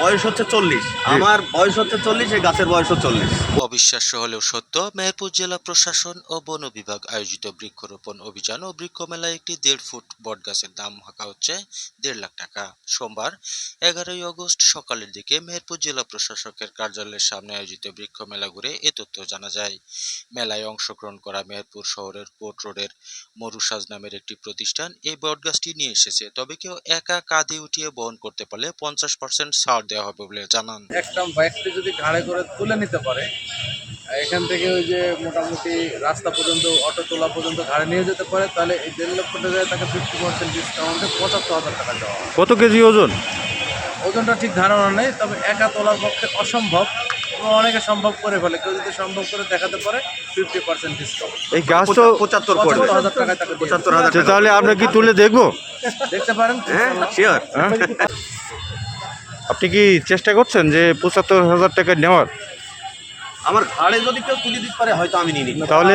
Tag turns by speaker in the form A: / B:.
A: বয়স হচ্ছে চল্লিশ। আমার বয়স হচ্ছে চল্লিশ এই গাছের বয়স চল্লিশ।
B: অবিশ্বাস্য হলেও সত্য মেহেরপুর জেলা প্রশাসন ও বন বিভাগ আয়োজিত বৃক্ষরোপণ অভিযান ও বৃক্ষ মেলায় একটি দেড় ফুট বট গাছের দাম হাঁকা হচ্ছে দেড় লাখ টাকা। সোমবার এগারোই আগস্ট সকালের দিকে মেহেরপুর জেলা প্রশাসকের কার্যালয়ের সামনে আয়োজিত বৃক্ষ মেলা ঘুরে এ তথ্য জানা যায়। মেলায় অংশগ্রহণ করা মেহেরপুর শহরের কোর্ট রোডের মরুসাজ নামের একটি প্রতিষ্ঠান এই বটগাছটি নিয়ে এসেছে। তবে কেউ একা কাঁধে উঠিয়ে বহন করতে পারলে পঞ্চাশ পার্সেন্ট ছাড় দেওয়া হবে বলে জানান।
C: একটা ব্যক্তি যদি ঘাড়ে করে তুলে নিতে পারে এখান থেকে ওই যে মোটামুটি রাস্তা পর্যন্ত অটো তোলা পর্যন্ত ঘাড়ে নিয়ে যেতে পারে তাহলে এই দেড় লক্ষ টাকায় তাকে ফিফটি পার্সেন্ট ডিসকাউন্টে পঁচাত্তর হাজার টাকা দেওয়া হয়
D: কত কেজি ওজন?
C: ওজনটা ঠিক ধারণা নেই তবে একা তোলার পক্ষে অসম্ভব অনেকে সম্ভব করে ফেলে। কেউ যদি সম্ভব করে দেখাতে পারে ফিফটি পার্সেন্ট ডিসকাউন্ট
D: এই গাছ তো
A: পঁচাত্তর
C: হাজার টাকায় তাকে
A: পঁচাত্তর হাজার
D: আচ্ছা, তাহলে আমরা কি তুলে দেখব?
C: দেখতে পারেন।
A: হ্যাঁ শিওর
D: হ্যাঁ। আপনি কি চেষ্টা করছেন যে পঁচাত্তর হাজার টাকা নেওয়ার?
A: আমার ঘাড়ে যদি কেউ তুলে দিতে পারে হয়তো আমি নিয়ে নিই
D: তাহলে